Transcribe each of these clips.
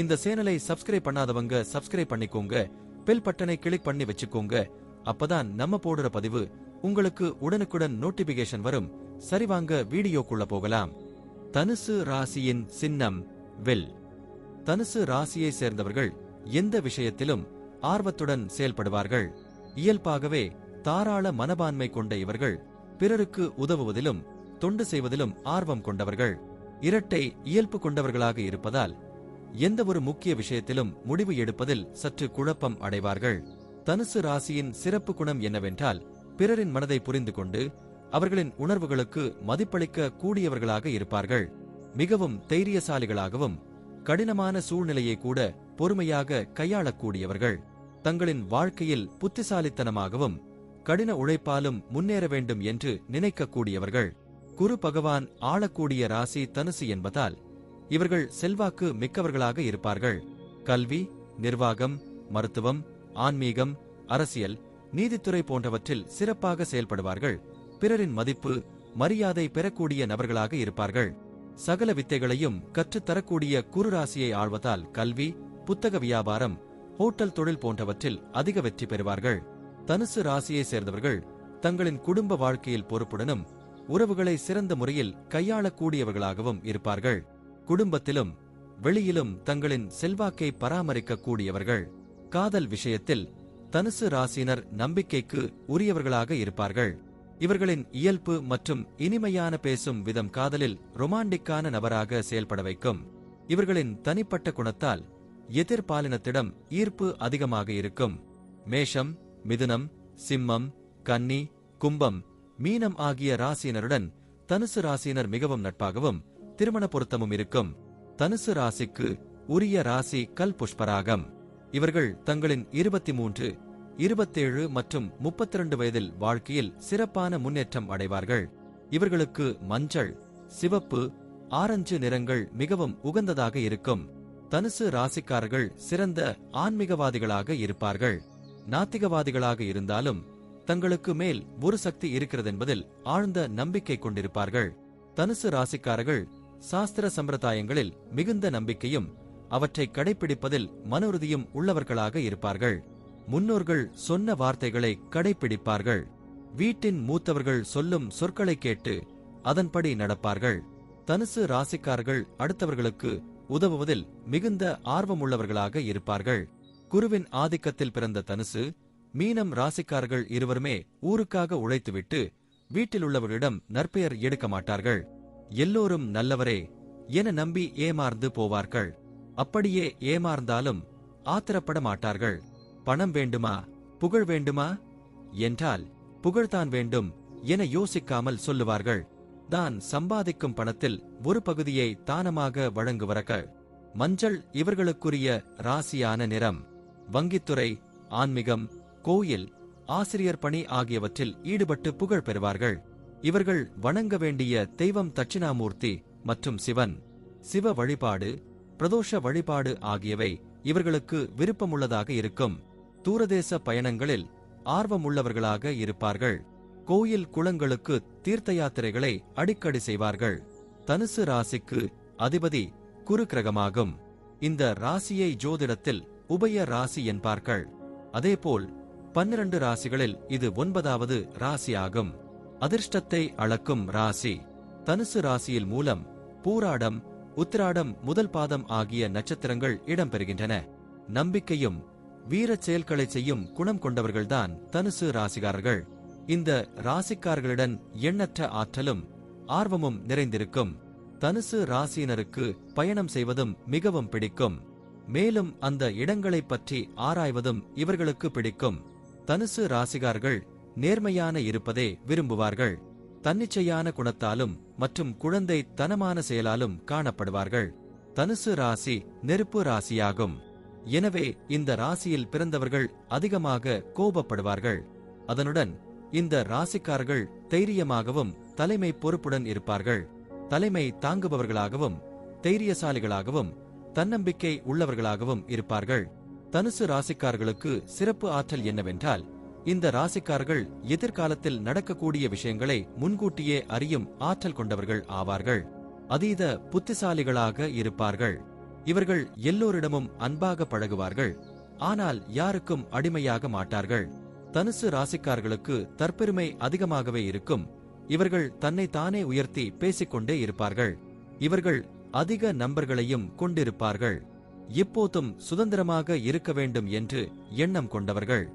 இந்த சேனலை சப்ஸ்கிரைப் பண்ணாதவங்க சப்ஸ்கிரைப் பண்ணிக்கோங்க. பெல் பட்டனை கிளிக் பண்ணி வச்சுக்கோங்க. அப்பதான் நம்ம போடுற பதிவு உங்களுக்கு உடனுக்குடன் நோட்டிபிகேஷன் வரும். சரிவாங்க வீடியோக்குள்ள போகலாம். தனுசு ராசியின் சின்னம் வெல். தனுசு ராசியை சேர்ந்தவர்கள் எந்த விஷயத்திலும் ஆர்வத்துடன் செயல்படுவார்கள். இயல்பாகவே தாராள மனப்பான்மை கொண்ட இவர்கள் பிறருக்கு உதவுவதிலும் தொண்டு செய்வதிலும் ஆர்வம் கொண்டவர்கள். இரட்டை இயல்பு கொண்டவர்களாக இருப்பதால் எந்த ஒரு முக்கிய விஷயத்திலும் முடிவு எடுப்பதில் சற்று குழப்பம் அடைவார்கள். தனுசு ராசியின் சிறப்பு குணம் என்னவென்றால் பிறரின் மனதை புரிந்து கொண்டு அவர்களின் உணர்வுகளுக்கு மதிப்பளிக்க கூடியவர்களாக இருப்பார்கள். மிகவும் தைரியசாலிகளாகவும் கடினமான சூழ்நிலையை கூட பொறுமையாக கையாளக்கூடியவர்கள். தங்களின் வாழ்க்கையில் புத்திசாலித்தனமாகவும் கடின உழைப்பாலும் முன்னேற வேண்டும் என்று நினைக்கக்கூடியவர்கள். குரு பகவான் ஆளக்கூடிய ராசி தனுசு என்பதால் இவர்கள் செல்வாக்கு மிக்கவர்களாக இருப்பார்கள். கல்வி நிர்வாகம் மருத்துவம் ஆன்மீகம் அரசியல் நீதித்துறை போன்றவற்றில் சிறப்பாக செயல்படுவார்கள். பிறரின் மதிப்பு மரியாதை பெறக்கூடிய நபர்களாக இருப்பார்கள். சகல வித்தைகளையும் கற்றுத்தரக்கூடிய குருராசியை ஆழ்வதால் கல்வி புத்தக வியாபாரம் ஹோட்டல் தொழில் போன்றவற்றில் அதிக வெற்றி பெறுவார்கள். தனுசு ராசியை சேர்ந்தவர்கள் தங்களின் குடும்ப வாழ்க்கையில் பொறுப்புடனும் உறவுகளை சிறந்த முறையில் கையாளக்கூடியவர்களாகவும் இருப்பார்கள். குடும்பத்திலும் வெளியிலும் தங்களின் செல்வாக்கை பராமரிக்கக்கூடியவர்கள் காதல் விஷயத்தில் தனுசு ராசினர் நம்பிக்கைக்கு உரியவர்களாக இருப்பார்கள். இவர்களின் இயல்பு மற்றும் இனிமையான பேசும் விதம் காதலில் ரொமாண்டிக்கான நபராக செயல்பட வைக்கும். இவர்களின் தனிப்பட்ட குணத்தால் எதிர்பாலினத்திடம் ஈர்ப்பு அதிகமாக இருக்கும். மேஷம் மிதுனம் சிம்மம் கன்னி கும்பம் மீனம் ஆகிய ராசியினருடன் தனுசு ராசியினர் மிகவும் நட்பாகவும் திருமண பொருத்தமும் இருக்கும். தனுசு ராசிக்கு உரிய ராசி கல் புஷ்பராகம். இவர்கள் தங்களின் இருபத்தி மூன்று இருபத்தேழு மற்றும் முப்பத்தி ரெண்டு வயதில் வாழ்க்கையில் சிறப்பான முன்னேற்றம் அடைவார்கள். இவர்களுக்கு மஞ்சள் சிவப்பு ஆரஞ்சு நிறங்கள் மிகவும் உகந்ததாக இருக்கும். தனுசு ராசிக்காரர்கள் சிறந்த ஆன்மீகவாதிகளாக இருப்பார்கள். நாத்திகவாதிகளாக இருந்தாலும் தங்களுக்கு மேல் ஒரு சக்தி இருக்கிறதென்பதில் ஆழ்ந்த நம்பிக்கை கொண்டிருப்பார்கள். தனுசு ராசிக்காரர்கள் சாஸ்திர சம்பிரதாயங்களில் மிகுந்த நம்பிக்கையும் அவற்றை கடைபிடிப்பதில் மனோருதியும் உள்ளவர்களாக இருப்பார்கள். முன்னோர்கள் சொன்ன வார்த்தைகளை கடைபிடிப்பார்கள் வீட்டின் மூத்தவர்கள் சொல்லும் சொற்களை கேட்டு அதன்படி நடப்பார்கள். தனுசு ராசிக்காரர்கள் அடுத்தவர்களுக்கு உதவுவதில் மிகுந்த ஆர்வமுள்ளவர்களாக இருப்பார்கள். குருவின் ஆதிக்கத்தில் பிறந்த தனுசு மீனம் ராசிக்காரர்கள் இருவருமே ஊருக்காக உழைத்துவிட்டு வீட்டில் உள்ளவர்களிடம் நற்பெயர் எடுக்க மாட்டார்கள். எல்லோரும் நல்லவரே என நம்பி ஏமாந்து போவார்கள். அப்படியே ஏமாந்தாலும் ஆத்திரப்பட மாட்டார்கள். பணம் வேண்டுமா? புகழ் வேண்டுமா? என்றால் புகழ்தான் வேண்டும் என யோசிக்காமல் சொல்லுவார்கள். தான் சம்பாதிக்கும் பணத்தில் ஒரு பகுதியை தானமாக வழங்குவர்கள் மஞ்சள் இவர்களுக்குரிய ராசியான நிறம் வங்கித்துறை ஆன்மீகம் கோயில் ஆசிரியர் பணி ஆகியவற்றில் ஈடுபட்டு புகழ் பெறுவார்கள். இவர்கள் வணங்க வேண்டிய தெய்வம் தட்சிணாமூர்த்தி மற்றும் சிவன் சிவ வழிபாடு பிரதோஷ வழிபாடு ஆகியவை இவர்களுக்கு விருப்பமுள்ளதாக இருக்கும். தூரதேச பயணங்களில் ஆர்வமுள்ளவர்களாக இருப்பார்கள். கோயில் குளங்களுக்கு தீர்த்த யாத்திரைகளை அடிக்கடி செய்வார்கள். தனுசு ராசிக்கு அதிபதி குரு கிரகமாகும். இந்த ராசியை ஜோதிடத்தில் உபய ராசி என்பார்கள். அதேபோல் பன்னிரண்டு ராசிகளில் இது ஒன்பதாவது ராசியாகும். அதிர்ஷ்டத்தை அளக்கும் ராசி. தனுசு ராசியில் மூலம் பூராடம் உத்திராடம் முதல் பாதம் ஆகிய நட்சத்திரங்கள் இடம்பெறுகின்றன. நம்பிக்கையும் வீரச் செயல்களை செய்யும் குணம் கொண்டவர்கள்தான் தனுசு ராசிகாரர்கள் இந்த ராசிக்காரர்களிடம் எண்ணற்ற ஆற்றலும் ஆர்வமும் நிறைந்திருக்கும். தனுசு ராசியினருக்கு பயணம் செய்வதும் மிகவும் பிடிக்கும். மேலும் அந்த இடங்களைப் பற்றி ஆராய்வதும் இவர்களுக்கு பிடிக்கும். தனுசு ராசிகார்கள் நேர்மையான இருப்பதே விரும்புவார்கள். தன்னிச்சையான குணத்தாலும் மற்றும் குழந்தை தனமான செயலாலும் காணப்படுவார்கள். தனுசு ராசி நெருப்பு ராசியாகும். எனவே இந்த ராசியில் பிறந்தவர்கள் அதிகமாக கோபப்படுவார்கள். அதனுடன் இந்த ராசிக்காரர்கள் தைரியமாகவும் தலைமை பொறுப்புடன் இருப்பார்கள். தலைமை தாங்குபவர்களாகவும் தைரியசாலிகளாகவும் தன்னம்பிக்கை உள்ளவர்களாகவும் இருப்பார்கள். தனுசு ராசிக்காரர்களுக்கு சிறப்பு ஆற்றல் என்னவென்றால் இந்த ராசிக்காரர்கள் எதிர்காலத்தில் நடக்கக்கூடிய விஷயங்களை முன்கூட்டியே அறியும் ஆற்றல் கொண்டவர்கள் ஆவார்கள். அதீத புத்திசாலிகளாக இருப்பார்கள். இவர்கள் எல்லோரிடமும் அன்பாக பழகுவார்கள். ஆனால் யாருக்கும் அடிமையாக மாட்டார்கள். தனுசு ராசிக்கார்களுக்கு தற்பெருமை அதிகமாகவே இருக்கும். இவர்கள் தன்னை தானே உயர்த்தி பேசிக்கொண்டே இருப்பார்கள். இவர்கள் அதிக நம்பர்களையும் கொண்டிருப்பார்கள். இப்போதும் சுதந்திரமாக இருக்க வேண்டும் என்று எண்ணம் கொண்டவர்கள்.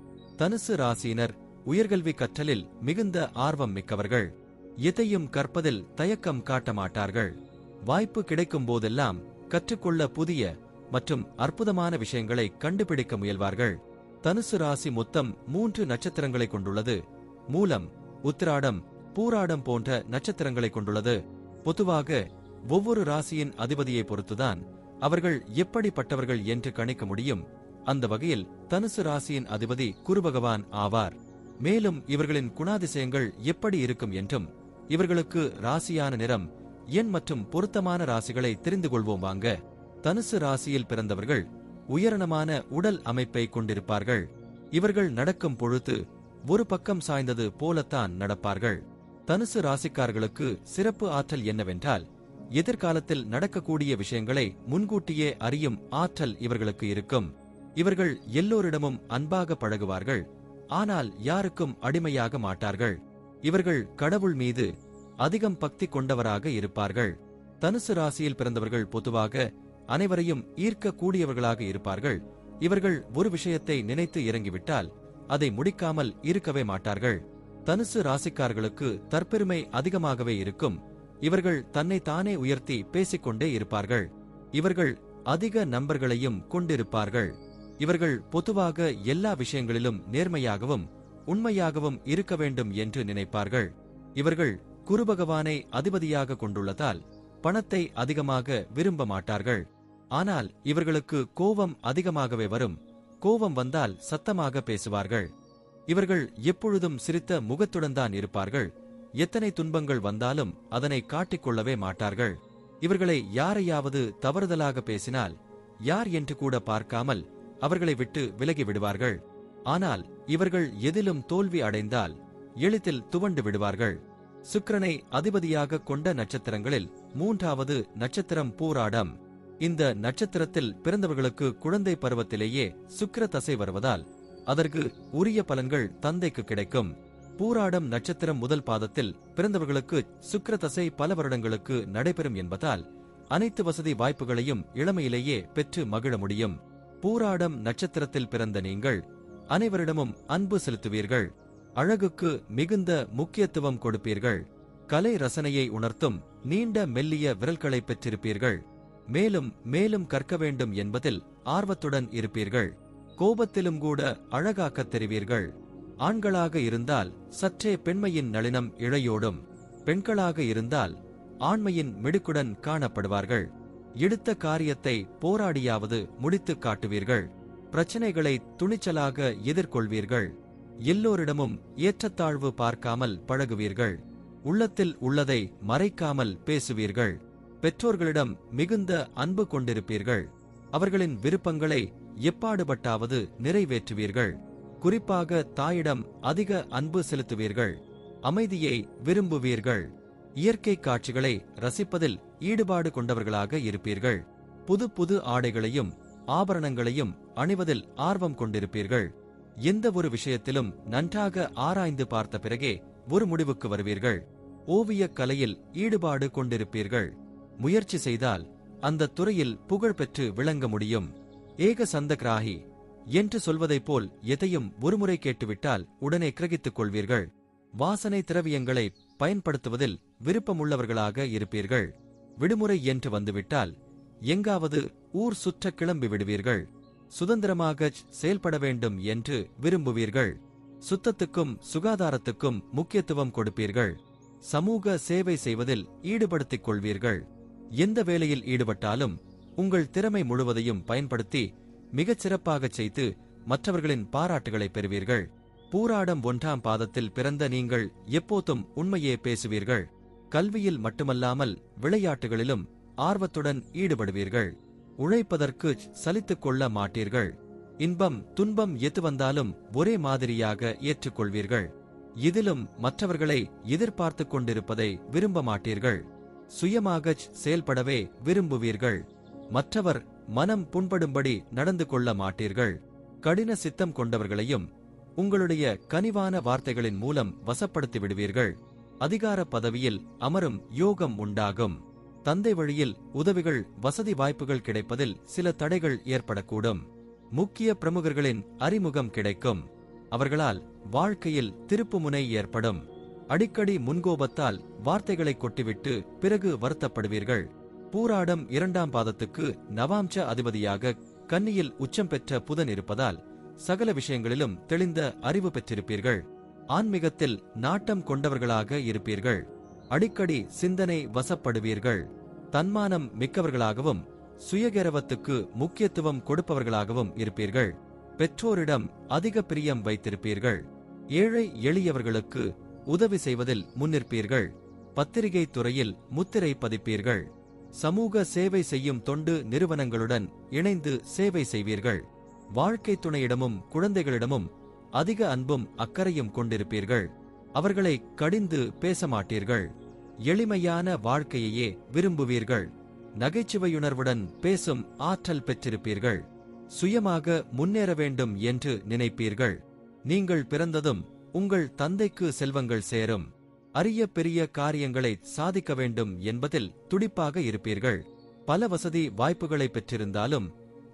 தனுசு ராசியினர் உயர்கல்வி கற்றலில் மிகுந்த ஆர்வம் மிக்கவர்கள். எதையும் கற்பதில் தயக்கம் காட்ட மாட்டார்கள். வாய்ப்பு கிடைக்கும் போதெல்லாம் கற்றுக்கொள்ள புதிய மற்றும் அற்புதமான விஷயங்களை கண்டுபிடிக்க முயல்வார்கள். தனுசு ராசி மொத்தம் மூன்று நட்சத்திரங்களை கொண்டுள்ளது. மூலம் உத்திராடம் பூராடம் போன்ற நட்சத்திரங்களை கொண்டுள்ளது. பொதுவாக ஒவ்வொரு ராசியின் அதிபதியை பொறுத்துதான் அவர்கள் எப்படிப்பட்டவர்கள் என்று கணிக்க முடியும். அந்த வகையில் தனுசு ராசியின் அதிபதி குருபகவான் ஆவார். மேலும் இவர்களின் குணாதிசயங்கள் எப்படி இருக்கும் என்றும் இவர்களுக்கு ராசியான நிறம் எண் மற்றும் பொருத்தமான ராசிகளை தெரிந்து கொள்வோம் வாங்க. தனுசு ராசியில் பிறந்தவர்கள் உயரணமான உடல் அமைப்பை கொண்டிருப்பார்கள். இவர்கள் நடக்கும் பொழுது ஒரு பக்கம் சாய்ந்தது போலத்தான் நடப்பார்கள். தனுசு ராசிக்காரர்களுக்கு சிறப்பு ஆற்றல் என்னவென்றால் எதிர்காலத்தில் நடக்கக்கூடிய விஷயங்களை முன்கூட்டியே அறியும் ஆற்றல் இவர்களுக்கு இருக்கும். இவர்கள் எல்லோரிடமும் அன்பாக பழகுவார்கள் ஆனால் யாருக்கும் அடிமையாக மாட்டார்கள். இவர்கள் கடவுள் மீது அதிகம் பக்தி கொண்டவராக இருப்பார்கள். தனுசு ராசியில் பிறந்தவர்கள் பொதுவாக அனைவரையும் ஈர்க்கக்கூடியவர்களாக இருப்பார்கள். இவர்கள் ஒரு விஷயத்தை நினைத்து இறங்கிவிட்டால் அதை முடிக்காமல் இருக்கவே மாட்டார்கள். தனுசு ராசிக்காரர்களுக்கு தற்பெருமை அதிகமாகவே இருக்கும். இவர்கள் தன்னை தானே உயர்த்தி பேசிக்கொண்டே இருப்பார்கள். இவர்கள் அதிக நம்பர்களையும் கொண்டிருப்பார்கள். இவர்கள் பொதுவாக எல்லா விஷயங்களிலும் நேர்மையாகவும் உண்மையாகவும் இருக்க வேண்டும் என்று நினைப்பார்கள். இவர்கள் குருபகவானை அதிபதியாக கொண்டுள்ளதால் பணத்தை அதிகமாக விரும்ப மாட்டார்கள். ஆனால் இவர்களுக்கு கோபம் அதிகமாகவே வரும். கோபம் வந்தால் சத்தமாக பேசுவார்கள். இவர்கள் எப்பொழுதும் சிரித்த முகத்துடன் தான் இருப்பார்கள். எத்தனை துன்பங்கள் வந்தாலும் அதனை காட்டிக்கொள்ளவே மாட்டார்கள். இவர்களை யாரையாவது தவறுதலாக பேசினால் யார் என்று கூட பார்க்காமல் அவர்களை விட்டு விலகி விடுவார்கள். ஆனால் இவர்கள் எதிலும் தோல்வி அடைந்தால் எளிதில் துவண்டு விடுவார்கள். சுக்கிரனை அதிபதியாக கொண்ட நட்சத்திரங்களில் மூன்றாவது நட்சத்திரம் பூராடம். இந்த நட்சத்திரத்தில் பிறந்தவர்களுக்கு குழந்தை பருவத்திலேயே சுக்கிர தசை வருவதால் அதற்கு உரிய பலன்கள் தந்தைக்கு கிடைக்கும். பூராடம் நட்சத்திரம் முதல் பாதத்தில் பிறந்தவர்களுக்கு சுக்கிர தசை பல வருடங்களுக்கு நடைபெறும் என்பதால் அனைத்து வசதி வாய்ப்புகளையும் இளமையிலேயே பெற்று மகிழ முடியும். பூராடம் நட்சத்திரத்தில் பிறந்த நீங்கள் அனைவரிடமும் அன்பு செலுத்துவீர்கள். அழகுக்கு மிகுந்த முக்கியத்துவம் கொடுப்பீர்கள். கலை ரசனையை உணர்த்தும் நீண்ட மெல்லிய விரல்களை பெற்றிருப்பீர்கள். மேலும் மேலும் கற்க வேண்டும் என்பதில் ஆர்வத்துடன் இருப்பீர்கள். கோபத்திலும் கூட அழகாக்கத் தெரிவீர்கள். ஆண்களாக இருந்தால் சற்றே பெண்மையின் நளினம் இழையோடும் பெண்களாக இருந்தால் ஆண்மையின் மிடுக்குடன் காணப்படுவார்கள். எடுத்த காரியத்தை போராடியாவது முடித்துக் காட்டுவீர்கள். பிரச்சனைகளை துணிச்சலாக எதிர்கொள்வீர்கள். எல்லோரிடமும் ஏற்றத்தாழ்வு பார்க்காமல் பழகுவீர்கள். உள்ளத்தில் உள்ளதை மறைக்காமல் பேசுவீர்கள். பெற்றோர்களிடம் மிகுந்த அன்பு கொண்டிருப்பீர்கள். அவர்களின் விருப்பங்களை எப்பாடுபட்டாவது நிறைவேற்றுவீர்கள். குறிப்பாக தாயிடம் அதிக அன்பு செலுத்துவீர்கள். அமைதியை விரும்புவீர்கள். இயற்கை காட்சிகளை ரசிப்பதில் ஈடுபாடு கொண்டவர்களாக இருப்பீர்கள். புது புது ஆடைகளையும் ஆபரணங்களையும் அணிவதில் ஆர்வம் கொண்டிருப்பீர்கள். எந்த ஒரு விஷயத்திலும் நன்றாக ஆராய்ந்து பார்த்த பிறகே ஒரு முடிவுக்கு வருவீர்கள். ஓவியக் கலையில் ஈடுபாடு கொண்டிருப்பீர்கள். முயற்சி செய்தால் அந்த துறையில் புகழ் பெற்று விளங்க முடியும். ஏக சந்தகிராகி என்று சொல்வதைப் போல் எதையும் ஒருமுறை கேட்டுவிட்டால் உடனே கிரகித்துக் கொள்வீர்கள். வாசனை திரவியங்களை பயன்படுத்துவதில் விருப்பமுள்ளவர்களாக இருப்பீர்கள். விடுமுறை என்று வந்துவிட்டால் எங்காவது ஊர் சுற்ற கிளம்பி விடுவீர்கள். சுதந்திரமாக செயல்பட வேண்டும் என்று விரும்புவீர்கள். சுத்தத்துக்கும் சுகாதாரத்துக்கும் முக்கியத்துவம் கொடுப்பீர்கள். சமூக சேவை செய்வதில் ஈடுபடுத்திக் கொள்வீர்கள். எந்த வேலையில் ஈடுபட்டாலும் உங்கள் திறமை முழுவதையும் பயன்படுத்தி மிகச் சிறப்பாகச் செய்து மற்றவர்களின் பாராட்டுகளை பெறுவீர்கள். பூராடம் ஒன்றாம் பாதத்தில் பிறந்த நீங்கள் எப்போதும் உண்மையே பேசுவீர்கள். கல்வியில் மட்டுமல்லாமல் விளையாட்டுகளிலும் ஆர்வத்துடன் ஈடுபடுவீர்கள். உழைப்பதற்கு சலித்துக் கொள்ள மாட்டீர்கள். இன்பம் துன்பம் எது வந்தாலும் ஒரே மாதிரியாக ஏற்றுக்கொள்வீர்கள். இதிலும் மற்றவர்களை எதிர்பார்த்துக் கொண்டிருப்பதை விரும்ப மாட்டீர்கள். சுயமாகச் செயல்படவே விரும்புவீர்கள். மற்றவர் மனம் புண்படும்படி நடந்து கொள்ள மாட்டீர்கள். கடின சித்தம் கொண்டவர்களையும் உங்களுடைய கனிவான வார்த்தைகளின் மூலம் வசப்படுத்தி விடுவீர்கள் அதிகார பதவியில் அமரும் யோகம் உண்டாகும். தந்தை வழியில் உதவிகள் வசதி வாய்ப்புகள் கிடைப்பதில் சில தடைகள் ஏற்படக்கூடும். முக்கிய பிரமுகர்களின் அறிமுகம் கிடைக்கும். அவர்களால் வாழ்க்கையில் திருப்புமுனை ஏற்படும். அடிக்கடி முன்கோபத்தால் வார்த்தைகளை கொட்டிவிட்டு பிறகு வருத்தப்படுவீர்கள். பூராடம் இரண்டாம் பாதத்துக்கு நவாம்ச அதிபதியாக கன்னியில் உச்சம் பெற்ற புதன் இருப்பதால் சகல விஷயங்களிலும் தெளிந்த அறிவு பெற்றிருப்பீர்கள். ஆன்மீகத்தில் நாட்டம் கொண்டவர்களாக இருப்பீர்கள். அடிக்கடி சிந்தனை வசப்படுவீர்கள். தன்மானம் மிக்கவர்களாகவும் சுயகரவத்துக்கு முக்கியத்துவம் கொடுப்பவர்களாகவும் இருப்பீர்கள். பெற்றோரிடம் அதிக பிரியம் வைத்திருப்பீர்கள். ஏழை எளியவர்களுக்கு உதவி செய்வதில் முன்னிற்பீர்கள். பத்திரிகை துறையில் முத்திரை பதிப்பீர்கள். சமூக சேவை செய்யும் தொண்டு நிறுவனங்களுடன் இணைந்து சேவை செய்வீர்கள். வாழ்க்கை துணையிடமும் குழந்தைகளிடமும் அதிக அன்பும் அக்கறையும் கொண்டிருப்பீர்கள். அவர்களை கடிந்து பேச மாட்டீர்கள் எளிமையான வாழ்க்கையையே விரும்புவீர்கள். நகைச்சுவையுணர்வுடன் பேசும் ஆற்றல் பெற்றிருப்பீர்கள். சுயமாக முன்னேற வேண்டும் என்று நினைப்பீர்கள். நீங்கள் பிறந்ததும் உங்கள் தந்தைக்கு செல்வங்கள் சேரும். அரிய பெரிய காரியங்களை சாதிக்க வேண்டும் என்பதில் துடிப்பாக இருப்பீர்கள். பல வசதி வாய்ப்புகளை பெற்றிருந்தாலும்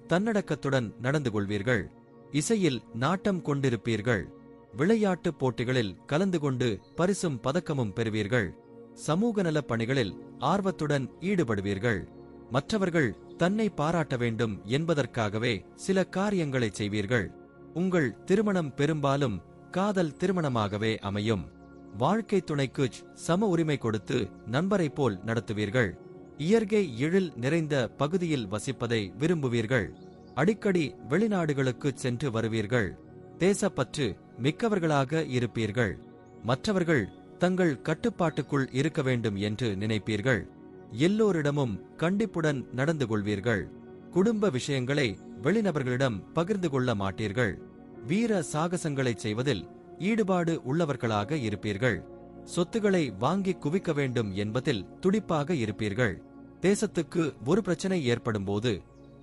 தன்னடக்கத்துடன் நடந்து கொள்வீர்கள். இசையில் நாட்டம் கொண்டிருப்பீர்கள். விளையாட்டுப் போட்டிகளில் கலந்து கொண்டு பரிசும் பதக்கமும் பெறுவீர்கள். சமூக நலப் பணிகளில் ஆர்வத்துடன் ஈடுபடுவீர்கள். மற்றவர்கள் தன்னை பாராட்ட வேண்டும் என்பதற்காகவே சில காரியங்களைச் செய்வீர்கள். உங்கள் திருமணம் பெரும்பாலும் காதல் திருமணமாகவே அமையும். வாழ்க்கை துணைக்கு சம உரிமை கொடுத்து நண்பரைப் போல் நடத்துவீர்கள். இயற்கை எழில் நிறைந்த பகுதியில் வசிப்பதை விரும்புவீர்கள். அடிக்கடி வெளிநாடுகளுக்கு சென்று வருவீர்கள் தேசப்பற்று மிக்கவர்களாக இருப்பீர்கள் மற்றவர்கள் தங்கள் கட்டுப்பாட்டுக்குள் இருக்க வேண்டும் என்று நினைப்பீர்கள் எல்லோரிடமும் கண்டிப்புடன் நடந்து கொள்வீர்கள் குடும்ப விஷயங்களை வெளிநபர்களிடம் பகிர்ந்து கொள்ள மாட்டீர்கள் வீர சாகசங்களைச் செய்வதில் ஈடுபாடு உள்ளவர்களாக இருப்பீர்கள் சொத்துக்களை வாங்கி குவிக்க வேண்டும் என்பதில் துடிப்பாக இருப்பீர்கள் தேசத்துக்கு ஒரு பிரச்சனை ஏற்படும்போது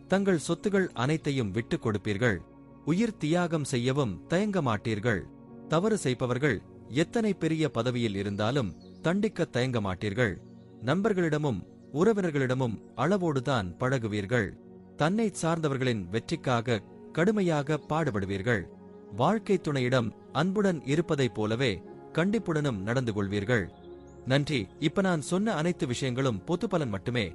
தங்கள் சொத்துகள் அனைத்தையும் விட்டுக் கொடுப்பீர்கள். உயிர் தியாகம் செய்யவும் தயங்க மாட்டீர்கள். தவறு செய்பவர்கள் எத்தனை பெரிய பதவியில் இருந்தாலும் தண்டிக்க தயங்க மாட்டீர்கள். நண்பர்களிடமும் உறவினர்களிடமும் அளவோடுதான் பழகுவீர்கள். தன்னை சார்ந்தவர்களின் வெற்றிக்காக கடுமையாக பாடுபடுவீர்கள். வாழ்க்கை துணையிடம் அன்புடன் இருப்பதைப் போலவே கண்டிப்புடனும் நடந்து கொள்வீர்கள். நன்றி. இப்ப நான் சொன்ன அனைத்து விஷயங்களும் பொது பலன் மட்டுமே.